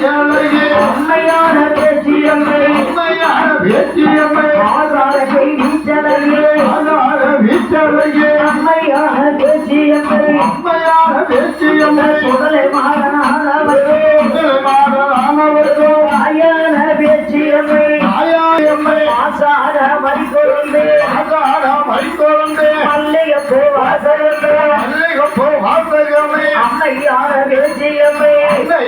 அம்மையான பேச்சியம்மை உண்மையான பேச்சியம்மை ஆதாரத்தை வீச்சலையே ஆதார வீச்சழகே அம்மையான பேச்சியம்மை உண்மையான பேச்சியம்மை முதலை மாறனானவரே முதலமானவர்களோ தாயான பேச்சியம்மை தாயாயம்மை ஆசார மறிக்கொழுந்து ஆதார மைத்தோழந்தே மல்லிகைப்பூ வாசகமே அல்லைகப்போ வாசகமே அம்மையான பேச்சியம்மை உண்மையான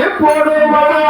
ஆதாரே போடுவாரா